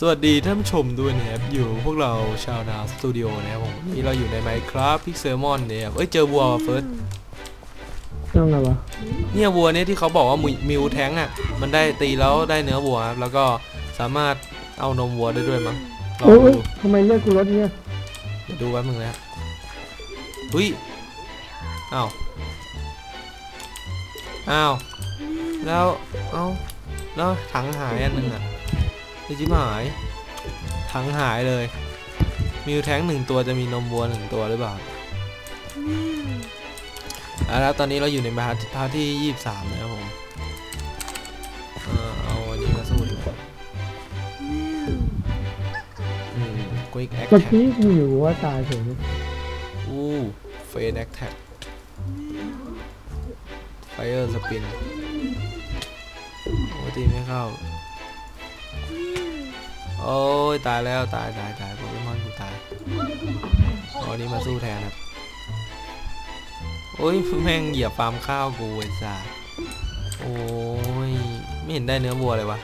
สวัสดีท่านผู้ชมด้วยนะครับ อยู่พวกเราชาวนาสตูดิโอนะครับผมวันนี่เราอยู่ใน Minecraft Pixelmon เนี่ยครับเอ้ยเจอวัวว่ะเฟิร์สต้องไงวะเนี่ยวัวเนี่ยที่เขาบอกว่ามิมิวแท้งอะ มันได้ตีแล้วได้เนื้อวัวครับ แล้วก็สามารถเอานมวัวได้ด้วยมั้งลองโอ้ยดูทำไมเลือดกูลดเนี่ยเดี๋ยวดูแป๊บนึงนะอุ้ยอ้าวอ้าวแล้ว เอ้าแล้วถังหายอันหนึงอะ ไอ้จิ๋มหายถังหายเลยมิวแท้งหนึ่งตัวจะมีนมวัวหนึ่งตัวหรือเปล่าอะแล้วตอนนี้เราอยู่ในพาร์ทพาร์ทที่ยี่สิบสามนะครับผมเออเอาอันนี้มาสู้ดีกว่าอืม quick เมื่อ attack กี้กูอยู่ว่าตายเฉยอู้เฟสแอคแท็กไฟเออร์สปินโอ้ตีไม่เข้า โอ้ยตายแล้วตายตายตายโปเกมอนกูตายเอาอันนี้มาสู้แทนครับโอ้ยแม่งเหยียบฟาร์มข้าวกูไอ้สัสโอ้ยไม่เห็นได้เนื้อวัวเลยวะ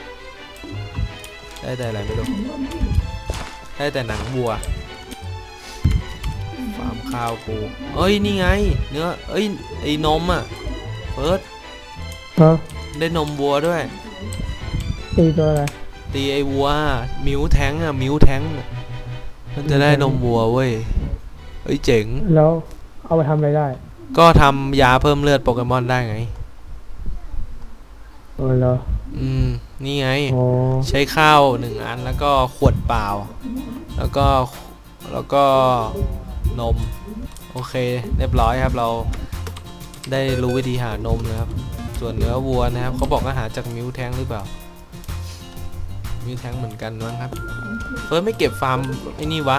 ได้แต่อะไรไม่รู้ได้แต่หนังวัวฟาร์มข้าวกูเอ้ยนี่ไง เนื้อเอ้ยไอ้นมอะเฟิร์สฮะได้นมวัวด้วยตีตัวอะไร ตีไอ้วัว มิวแทงอะมิวแทงอะมันจะได้นมวัวเว้ยเอ้ยเจ๋ง แล้วเอาไปทำอะไรได้ ก็ทำยาเพิ่มเลือดโปเกมอนได้ไงเออเหรออืม นี่ไง โอ้ใช้ข้าวหนึ่งอันแล้วก็ขวดเปล่า แล้วก็แล้วก็นม โอเค เรียบร้อยครับเราได้รู้วิธีหานมนะครับ ส่วนเนื้อวัวนะครับเขาบอกว่าหาจากมิวแทงหรือเปล่า มิวแทงเหมือนกันมั้งครับ เฟิร์สไม่เก็บฟาร์มไอ้นี่วะ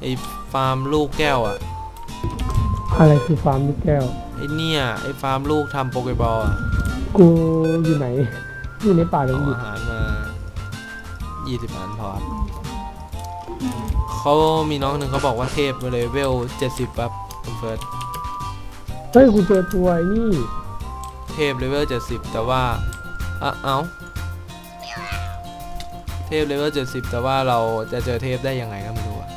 ไอ้ฟาร์มลูกแก้วอะอะไรคือฟาร์มลูกแก้ว ไอ้เนี่ย ไอ้ฟาร์มลูกทำโปเกบอลอะกูอยู่ไหน อยู่ในป่าหรือเอาอยู่อาหารมา20อันพอครับเขามีน้องหนึ่งเขาบอกว่าเทพเลเวล70ปั๊บคุณเฟิร์ส เฮ้ยกูเจอตัวไอ้นี่ เทพเลเวล70แต่ว่าอะเอ้า เทพเลเวล70แต่ว่าเราจะเจอเทพได้ยังไงก็ไม่รู้อะ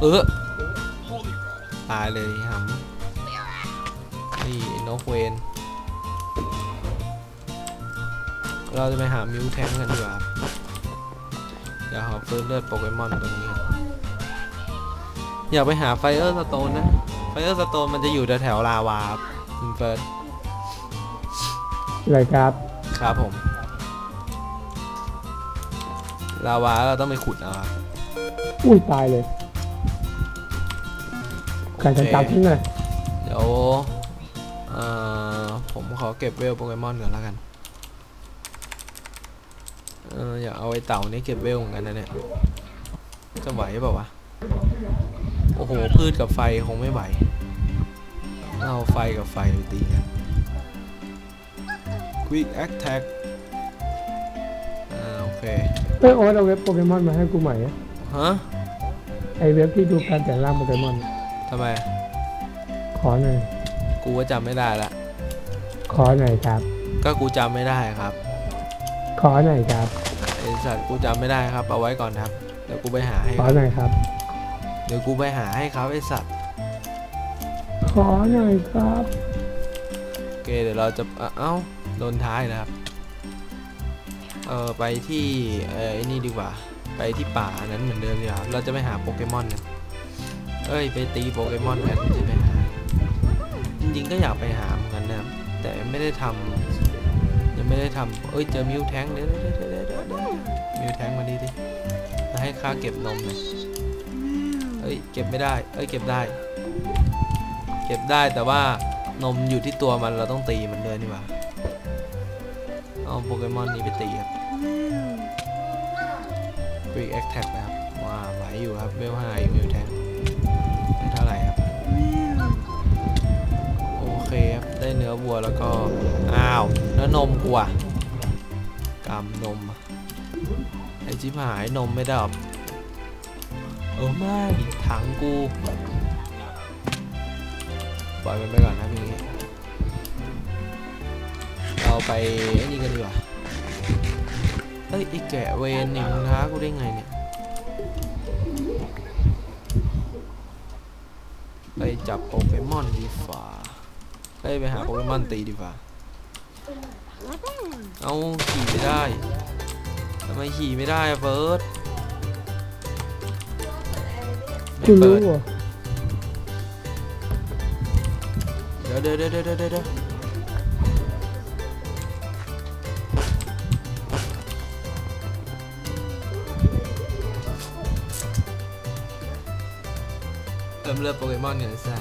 เออตายเลยหำนี่นกเวนเราจะไปหามิวแทงกันดีกว่าครับเดี๋ยวขอเพิ่มเลือดโปเกมอนตรงนี้ก่อนอยากไปหาไฟเออร์สโตนนะไฟเออร์สโตนมันจะอยู่แถวๆลาวาครับคุณเฟิร์สอะไรครับ ครับผม ลาวาเราต้องไปขุดเอาครับอุ้ยตายเลยใครจะจับทิ้งเลยเดี๋ยวเอ่อผมขอเก็บเวลโปเกมอนก่อนแล้วกันเอออยากเอาไอ้เต่านี้เก็บเวลเหมือนกันนะเนี่ยจะไหวเปล่าวะโอ้โหพืชกับไฟคงไม่ไหวเอาไฟกับไฟไปตีกัน Quick Attack อ่าโอเค เฮ้ยโอ๊ตเอาเว็บโปเกมอนมาให้กูใหม่อะฮะไอเว็บที่ดูการแต่งร่างโปเกมอน ทำไม ขอหน่อย กูก็จำไม่ได้ละ ขอหน่อยครับ ก็กูจำไม่ได้ครับ ขอหน่อยครับไอสัตว์กูจำไม่ได้ครับ เอาไว้ก่อนครับ เดี๋ยวกูไปหาให้ขอหน่อยครับ เดี๋ยวกูไปหาให้ครับไอสัตว์ขอหน่อยครับ โอเคเดี๋ยวเราจะเอ้าเอ้าโดนท้ายนะครับ เออไปที่เออไอ้นี่ดีกว่า ไปที่ป่านั้นเหมือนเดิมดีกว่าเราจะไปหาโปเกมอนกันเอ้ย ไปตีโปเกมอนกันไม่ใช่ไปหาจริงๆก็อยากไปหาเหมือนกันนะแต่ไม่ได้ทำยังไม่ได้ทำเอ้ย เจอมิวแทงเดี๋ยวเดี๋ยวเดี๋ยวเดี๋ยวเดี๋ยวเดี๋ยวมิวแทงมาดีดิมาให้ข้าเก็บนมหน่อยเอ้ย เก็บไม่ได้ เอ้ย เก็บได้ เก็บได้แต่ว่านมอยู่ที่ตัวมันเราต้องตีมันเลยนี่หว่าเอาโปเกมอนนี้ไปตีครับ Quick Attack นะครับว้าไหวอยู่ครับเวลห้าอีกมิวแทงได้เท่าไหร่ครับ โอเคครับ ได้เนื้อวัวแล้วก็ อ้าวแล้วนมกูอะกำนม ไอจิบหายนมไม่ได้หรอเออไม่ถังกูปล่อยมันไปก่อนนะพี่เราไปไอ้นี่กันดีกว่าเฮ้ย อ้ยไอ้แกะเวนนี่มึงท้ากูได้ไงเนี่ยไปจับโปเกมอนดีฝ่าไปไปหาโปเกมอนตีดีฝ่าเอาขี่ไม่ได้ทำไมขี่ไม่ได้อะเฟิร์สไม่กูเปิรู้ดอะเดี๋ยวเดี๋ยวเดี๋ยวเดี๋ยว เดี๋ยวเดี๋ยวเริ่มเลือกโปเกมอนกันซะ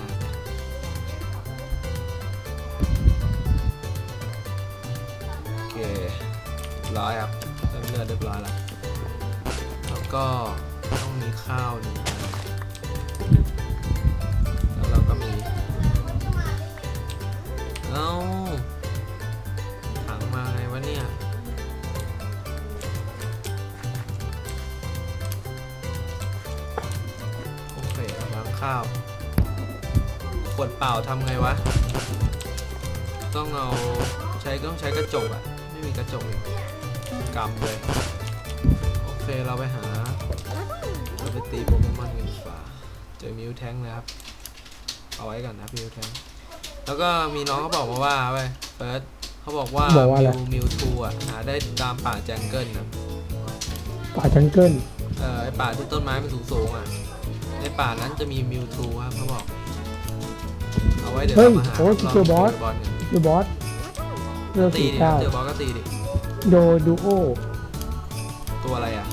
โอเคร้อยครับเริ่มเลือกเรียบร้อยแล้ว แล้วก็ต้องมีข้าวหนึ่ง ทำไงวะ ต้องเอาใช้ต้องใช้กระจกอะไม่มีกระจกอีกกำเลย โอเคเราไปหาเราไปตีโปเกมอนกันดีกว่าเจอมิวแทงนะครับ เอาไว้ก่อนนะมิวแทงแล้วก็มีน้องเขาบอกมาว่าไปเฟิร์สเขาบอกว่าบอกว่าอะไร มิวมิวทูอะหาได้ตามป่าแจงเกิลนะป่าจังเกิลเออไอป่าที่ต้นไม้มันสูงสูงๆอะในป่านั้นจะมีมิวทูครับเขาบอก เอาไว้เดี๋ยวเฮ้ยเรามาหาโอ้ยเจอบอสบอลกันเจอบอสเลือกตีสี่ดิเก้าเจอบอสก็ตีดิ โดดูโอตัวอะไรอะ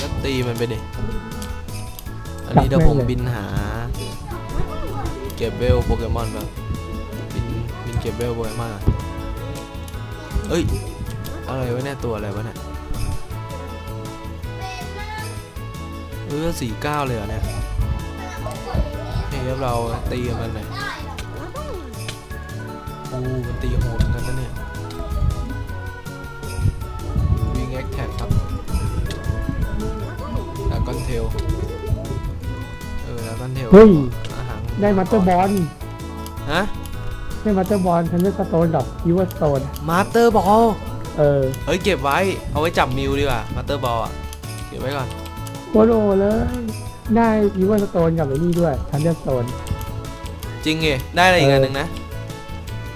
ก็ตีมันไปดิ อันนี้เดี๋ยวผมบินหา เก็บเวลโปเกมอนแบบบินบินเก็บเวลโปเกมอนอะเอ้ย อะไรวะเนี่ยตัวอะไรวะเนี่ย เออสี่เก้าเลยเหรอเนี่ยเฮ้ยเราตีกับมันหน่อยโอ้มันตีโหดเหมือนกันนะเนี่ยวิงแอคแท็กครับแล้วก็เทลเออแล้วก็เทลเฮ้ยอาหารได้มัตเตอร์บอลฮะได้มัตเตอร์บอลทันเดอร์สโตนกับยูเวอร์สโตนมาสเตอร์บอลเออเฮ้ยเก็บไว้เอาไว้จับมิวดีกว่ามาสเตอร์บอลอะเก็บไว้ก่อน โคตรโอเลย ได้ยูเวอร์สโตนกับไอ้นี่ด้วยทันเดอร์สโตนจริงเหรอได้อะไรอีกอันหนึ่งนะ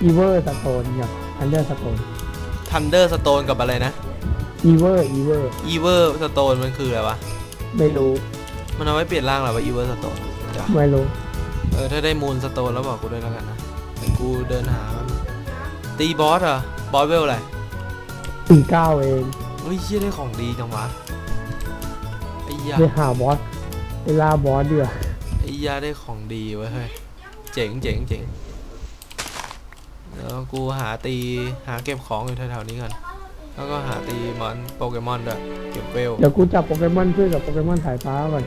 อีเวอร์สโตนกับทันเดอร์สโตนทันเดอร์สโตนกับอะไรนะอีเวอร์อีเวอร์อีเวอร์สโตนมันคืออะไรวะไม่รู้ มันเอาไว้เปลี่ยนร่างเหรอวะอีเวอร์สโตนเดี๋ยวไม่รู้เออถ้าได้มูลสโตนแล้วบอกกูด้วยแล้วกันนะเดี๋ยวกูเดินหามันตีบอสเหรอบอสเวลอะไรสี่เก้าเองเฮ้ยเชี่ยได้ของดีจังวะไอ้ ยาไปหาบอสไปล่าบอสดีกว่าไอ้ยาได้ของดีเว้ยเฮ้ยเจ๋งเจ๋งเจ๋งแล้วกูหาตีหาเก็บของอยู่แถวๆนี้ก่อนแล้วก็หาตีมอนโปเกมอนด้วยเก็บเวลเดี๋ยวกูจับโปเกมอนเพื่อกับโปเกมอนสายฟ้าก่อน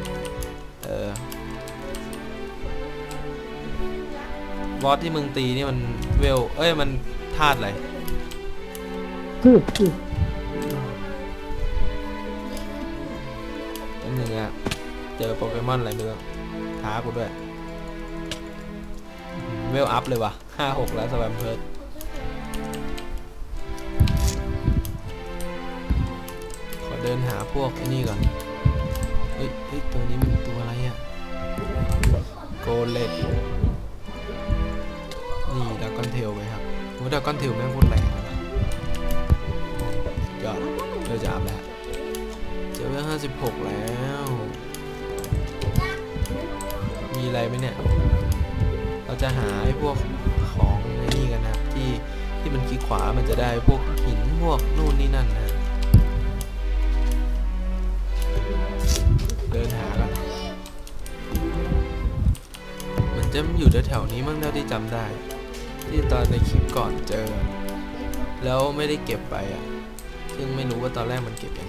เออบอสที่มึงตีนี่มันเวล เอ้ยมันธาตุอะไรพืชพืช หนึ่งอะเจอโปเกมอนอะไรไม่รู้ท้ากูด้วยเวลอัพเลยวะห้าหกแล้วสแวมเพิร์ดขอเดินหาพวกไอ้นี่ก่อนเฮ้ยเฮ้ยตัวนี้มันตัวอะไรอะโกเลตนี่ดากอนเทลไปครับโอ้ดากอนเทลแม่งโคตรแรงเลยว่ะยอดเดี๋ยวจะอัพแล้ว เจอเวห้าสิบหกแล้ว มีอะไรไหมเนี่ย เราจะหาไอ้พวกของในนี่กันนะที่ที่มันคลิกขวามันจะได้พวกหินพวกนู่นนี่นั่นนะ เดินหากันมันจะอยู่แถวๆนี้มั้งเท่าที่จำได้ ที่ตอนในคลิปก่อนเจอ แล้วไม่ได้เก็บไปอะ ซึ่งไม่รู้ว่าตอนแรกมันเก็บยัง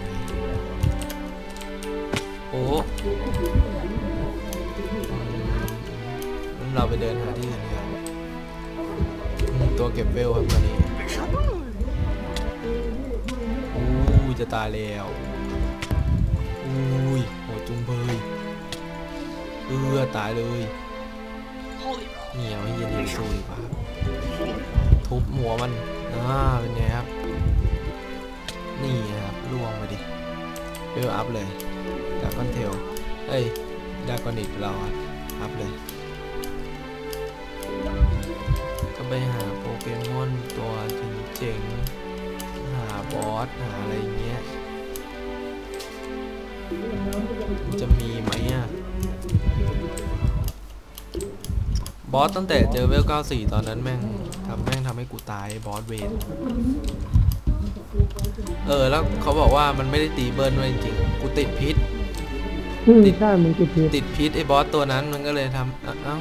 งั้นเราไปเดินหาที่อื่นดีกว่าตัวเก็บเวลครับตอนนี้อู้จะตายแล้วอุ้ยโหจุงเบยเออตายเลยเหนียวเย็นๆสู้ดีกว่าถทุบหัวมันอ่าเป็นไงครับ นี่ครับล่วงไปดิเวลอัพเลยากอนเทลเอ้ยดากอนิกเราอะอัพเลย ก็ไปหาโปเกมอนตัวเจ๋งๆ หาบอส หาอะไรเงี้ย จะมีไหมอะ บอสตั้งแต่เจอเวล 94 ตอนนั้นแม่งทำแม่งทำให้กูตายบอสเวนเออ แล้วเขาบอกว่ามันไม่ได้ตีเบิร์นด้วยจริงๆกูติดพิษ ติดใช่มันคือพิษติดพิษไอ้บอสตัวนั้นมันก็เลยทำเอ้าเอ้า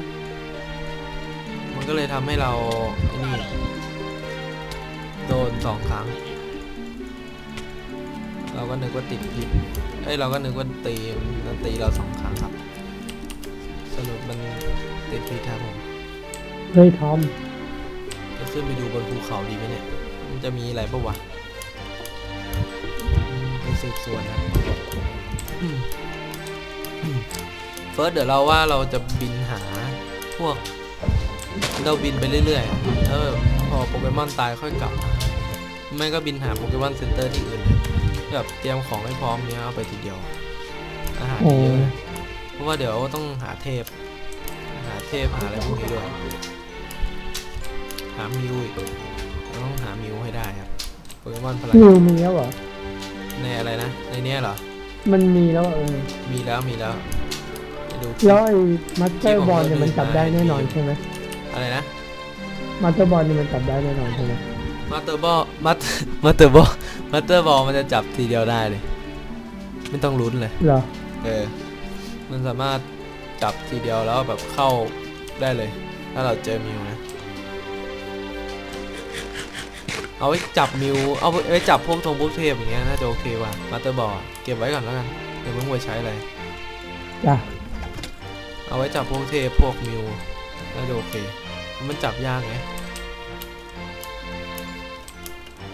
มันก็เลยทำให้เราไอ้นี่โดนสองครั้ง เราก็นึกว่าติดพิษเอ้ยเราก็นึกว่าตีมันตีเราสองครั้งครับ สรุปมันติดพิษครับผมเฮ้ยทอมจะขึ้นไปดูบนภูเขาดีไหมเนี่ย มันจะมีอะไรปะวะอืมไปสืบสวนนะอืมอืมเฟิร์สเดี๋ยวเราว่าเราจะบินหาพวกเราบินไปเรื่อยๆแล้วแบบพอโปเกมอนตายค่อยกลับมาไม่ก็บินหาโปเกมอนเซ็นเตอร์ที่อื่นเลยแบบเตรียมของให้พร้อมเนี้ยเอาไปทีเดียว อาหารโอ้เยอะนะเพราะว่าเดี๋ยวต้องหาเทพ หาเทพหาอะไรพวกนี้ด้วย หามิวอีกเราต้องหามิวให้ได้ครับโปเกมอนพลังนิวมีแล้วเหรอในอะไรนะในเนี้ยเหรอ มันมีแล้วเออมีแล้วมีแล้วไป ดูคลิแล้วปไอ้มัตเตอร์บอลเนี่ยมันจับได้แน่นอนใช่ไหมอะไรนะมัตเตอร์บอลเนี่ยมันจับได้แน่นอนใช่ไหมมาเตอร์บอลมามาเตอร์บอลมาเตอร์บอลมันจะจับทีเดียวได้เลย ไม่ต้องลุ้นเลยเหรอเออมันสามารถจับทีเดียวแล้วแบบเข้าได้เลย ถ้าเราเจอมิวนะ เอาไว้จับมิว เอาไว้จับพวกธงพวกเทพอย่างเงี้ยน่าจะโอเคว่ะมาเตอร์บอลเก็บไว้ก่อนแล้วกันเดี๋ยวเพิ่งไปใช้อะไรจ้ะ เอาไว้จับพวกเทพพวกมิวน่าจะโอเค มันจับยากไง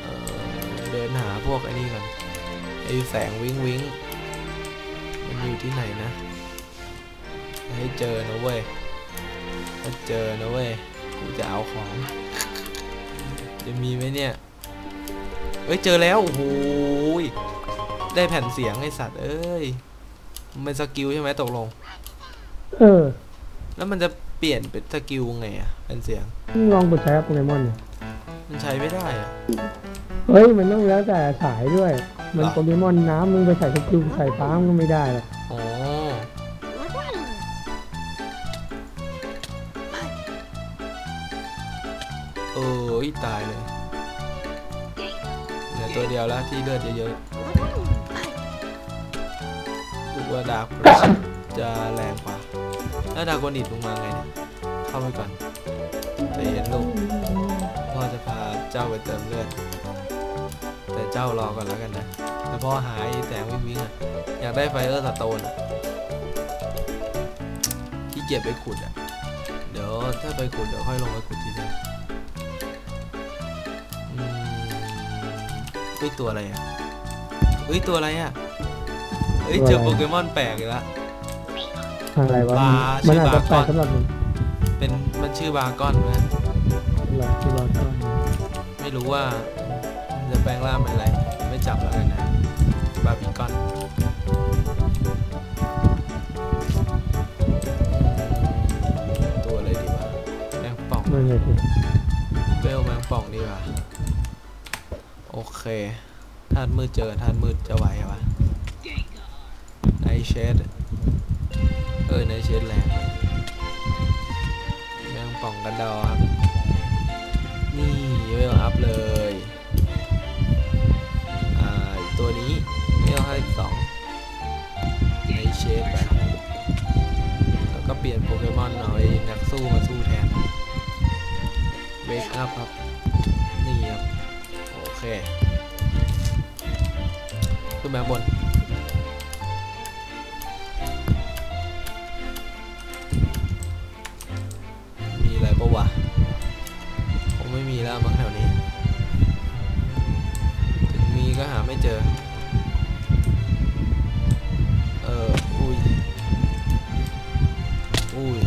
เเดินหาพวกไอ้นี่ก่อนไอ้แสงวิงวิงมันอยู่ที่ไหนนะ ให้เจอนะเว้ยถ้าเจอนะเว้ย กูจะเอาของ จะมีไหมเนี่ย เอ้ย เจอแล้วโอ้โหได้แผ่นเสียงไอสัตว์ เอ้ย มันสกิลใช่ไหมตกลง เออ แล้วมันจะเปลี่ยนเป็นสกิลไงอะเป็นเสียงลองกดใช้โปเกมอนเนี่ยมันใช้ไม่ได้อะเฮ้ยมันต้องแล้วแต่สายด้วย มันเหรอโปเกมอนน้ำมึงไปใส่สกิลใส่ฟ้ามันก็ไม่ได้หรอกอ๋อเออตายเลยเหลือตัวเดียวแล้วที่เลือดเยอะๆดูว่าดาบ จะแรงกว่าแล้วดาบกนิดลงมาไงเนี่ยเข้าไปก่อนใจเย็นลูกพ่อจะพาเจ้าไปเติมเลือด แต่เจ้ารอก่อนแล้วกันนะแต่พ่อหายแสงวิ่งวิ่งๆอะอยากได้ไฟเออร์สโตนอะที่เกียจไปขุดอะเดี๋ยวถ้าไปขุดเดี๋ยวค่อยลงไปขุดทีเดียวอืมเฮ้ยตัวอะไรอะเฮ้ยตัวอะไรอะเฮ้ยเจอโปเกมอนแปลกอีกแล้ว อะไรวะบามันอาจจะชื่อบาแปลกสำหรับมึงเป็นมันชื่อบาร์กอนนะหรอที่รอก่อน ไม่รู้ว่ามันจะแปลงร่างเป็นอะไร ไม่จับแล้วกันนะ บาร์บีคอนตัวอะไรดีวะแมงป่องนั่นเลยสิเวลแมงป่องดีกว่าโอเคธาตุมืดเจอธาตุมืดจะไหวเหรอวะไนเชดเออไนเชดแรงแมงป่องกันดอครับ นี่เวลอัพเลย อ่า ตัวนี้เวลห้าสิบสองไนเชดไปแล้วก็เปลี่ยนโปเกมอนเอาไอ้นักสู้มาสู้แทนครับเวกอัพครับ นี่ครับ โอเค ขึ้นมาบน ม่มีแล้วมั้งแถวนี้ ถึงมีก็หาไม่เจอ เออ อุ้ย อุ้ย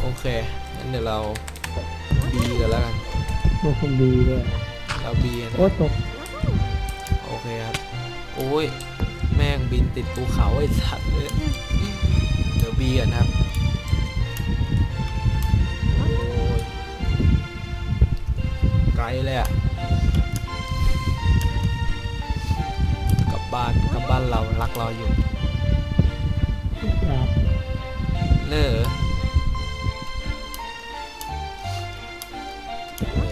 โอเค งั้นเดี๋ยวเราบีกันแล้วกันตัวคนดีด้วยเราบีนะโอ้ตก โอเคครับ โอ้ย แม่งบินติดภูเขาไอ้สัตว์เลย เดี๋ยวบีกันครับ ไกลเลยอะกลับบ้านกลับบ้านเรารักเราอยู่ครับเนอ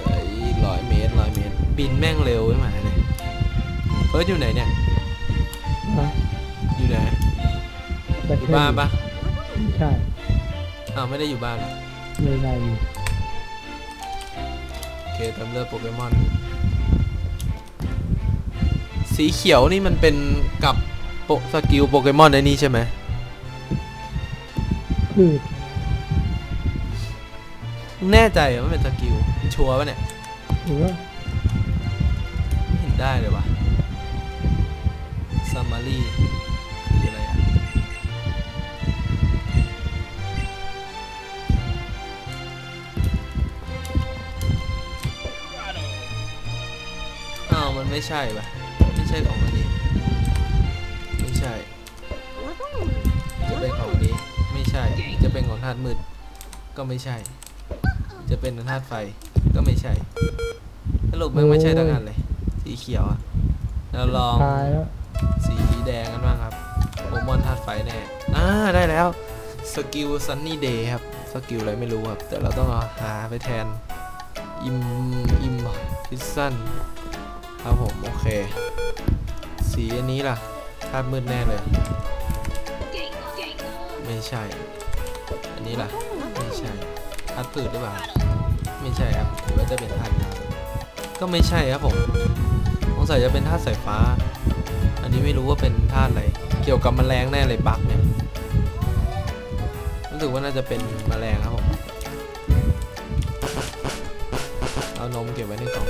เอ้ยร้อยเมตรร้อยเมตร บินแม่งเร็วไว้หมาเลยเฟิร์สอยู่ไหนเนี่ยฮะอยู่ไหนแต่อยู่บ้านปะใช่อ้าวไม่ได้อยู่บ้านเหรอไม่ได้อยู่โอเคเติมเลือดโปเกมอน สีเขียวนี่มันเป็นกับโปสกิลโปเกมอนไอ้นี่ใช่ไหมคือแน่ใจเหรอว่าเป็นสกิลชัวร์ปะเนี่ยหรือว่าไม่เห็นได้เลยวะซัมมารี ไม่ใช่ปะไม่ใช่ของอันนี้ ไม่ใช่ จะเป็นของอันนี้ ไม่ใช่ จะเป็นของธาตุมืด ก็ไม่ใช่ จะเป็นของธาตุไฟ ก็ไม่ใช่สรุปมันไม่ใช่ทั้งนั้นเลย สีเขียวอะเราลองตายแล้วสีแดงกันบ้างครับโปเกมอนธาตุไฟแน่อ่าได้แล้ว สกิลซันนี่เดย์ครับ สกิลอะไรไม่รู้ครับ แต่เราต้องเอาหาไปแทน อิม อิมพิซซัน ครับผม โอเค สีอันนี้ล่ะธาตุมืดแน่เลย ไม่ใช่ อันนี้ล่ะ ไม่ใช่ธาตุพืชหรือเปล่า ไม่ใช่ครับหรือว่าจะเป็นธาตุน้ำก็ไม่ใช่ครับผมสงสัยจะเป็นธาตุสายฟ้า อันนี้ไม่รู้ว่าเป็นธาตุอะไร เกี่ยวกับแมลงแน่เลยบั๊กเนี่ย รู้สึกว่าน่าจะเป็นแมลงครับผม เอานมเก็บไว้ในกล่อง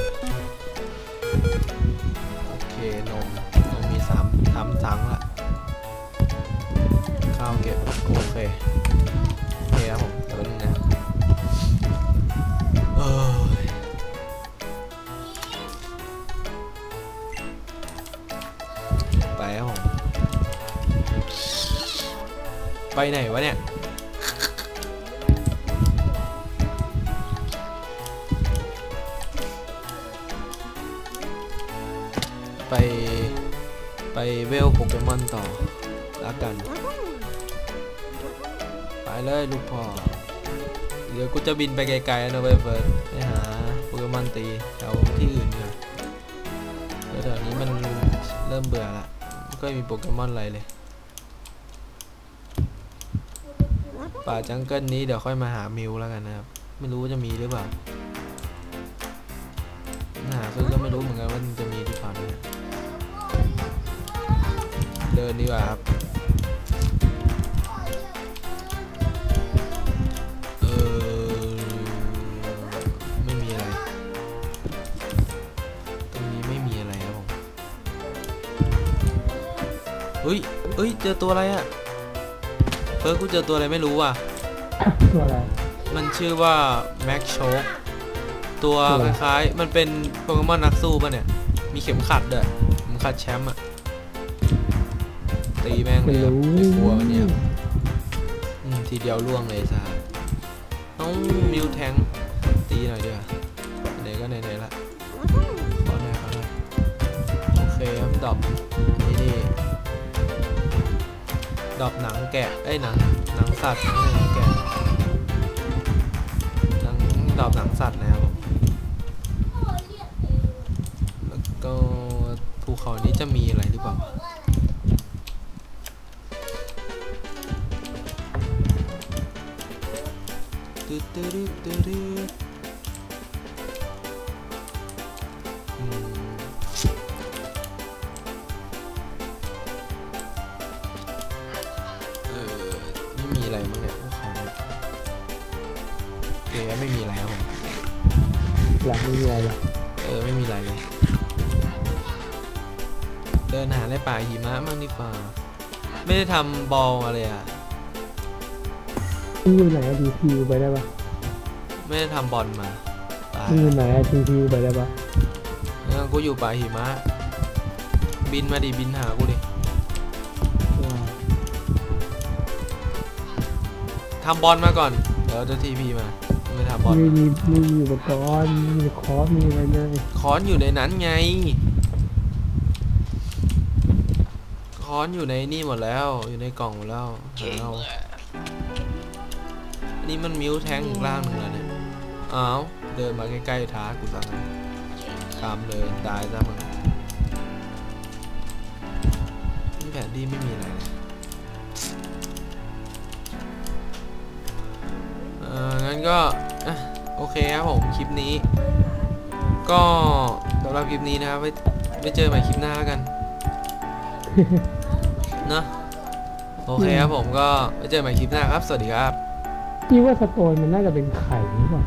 โอเคนมนมมีสามสามถังละข้าวเก็บโอเคโอเคครับผมเดี๋ยวนึงนะเอ้ยไปครับผมไปไหนวะเนี่ย ไปไปเวลโปเกมอนต่อแล้วกัน ไปเลยลูกพ่อ เดี๋ยวกูจะบินไปไกลๆนะเว้ยเฟิร์สไปหาโปเกมอนตีแถวที่อื่นดีกว่าแล้วแถวนี้มันเริ่มเบื่อละไม่ค่อยมีโปเกมอนอะไรเลยป่าจังเกิลนี้เดี๋ยวค่อยมาหามิวแล้วกันนะครับ ไม่รู้ว่าจะมีหรือเปล่า นดีกว่าครับ เออ ไม่มีอะไร ตรงนี้ไม่มีอะไรครับผม เฮ้ยเฮ้ย เจอตัวอะไรอะเฟิร์สกูเจอตัวอะไรไม่รู้ว่ะ ตัวอะไร มันชื่อว่าแม็กโชกตัวตัวอะไรคล้ายๆ มันเป็นโปเกมอนนักสู้ป่ะเนี่ย มีเข็มขัดด้วย เข็มขัดแชมป์อะตี แม่งเลไม่ยครับรู้ไม่กลัวมันเนี่ยอืมทีเดียวล่วงเลยซาน้องมิวแทงตีหน่อยดีกว่าไหนก็ไหนๆละขอหน่อยขอหน่อยโอเคครับดรอปนี่นี่ดรอปหนังแกะเอ้ยหนังหนังสัตว์ไม่ใช่หนังแกะหนังดอบหนังสัตว์นะครับผมแล้วก็ภูเขานี้จะมีอะไรหรือเปล่า โอเคไม่มีอะไรครับผมหลังไม่มีอะไรหรอกเออไม่มีอะไรเลยเดินหาในป่าหิมะมั่งดีกว่า ไม่ได้ทำบอลอะไรอะที่อยู่ไหนดีพีไปได้ปะไม่ได้ทำบอลมาตายมึงอยู่ไหนทีทีไปได้ปะเออกูอยู่ป่าหิมะ บินมาดิบินหากูดิทำบอลมาก่อน เดี๋ยวจะทีพีมา ไม่ทำบอลมีมีมีอุปกรณ์มีคอร์สมีอะไรเลยค้อนอยู่ในนั้นไง ค้อนอยู่ในนี่หมดแล้ว อยู่ในกล่องหมดแล้วหาเอาอันนี้มันมิวแทงอีกล่างหนึ่งแล้วเนี่ยอ้าวเดินมาใกล้ๆท้ากูสั่งตามเลยตายซะมึงนี่แผนที่ไม่มีอะไรเอองั้นก็ อะโอเคครับผมคลิปนี้ ก็สำหรับคลิปนี้นะครับไว้ไว้เจอใหม่คลิปหน้าแล้วกันเนอะโอเคครับผมก็ไว้เจอใหม่คลิปหน้าครับ สวัสดีครับ พี่ว่าสโตนมันน่าจะเป็นไข่หรือเปล่า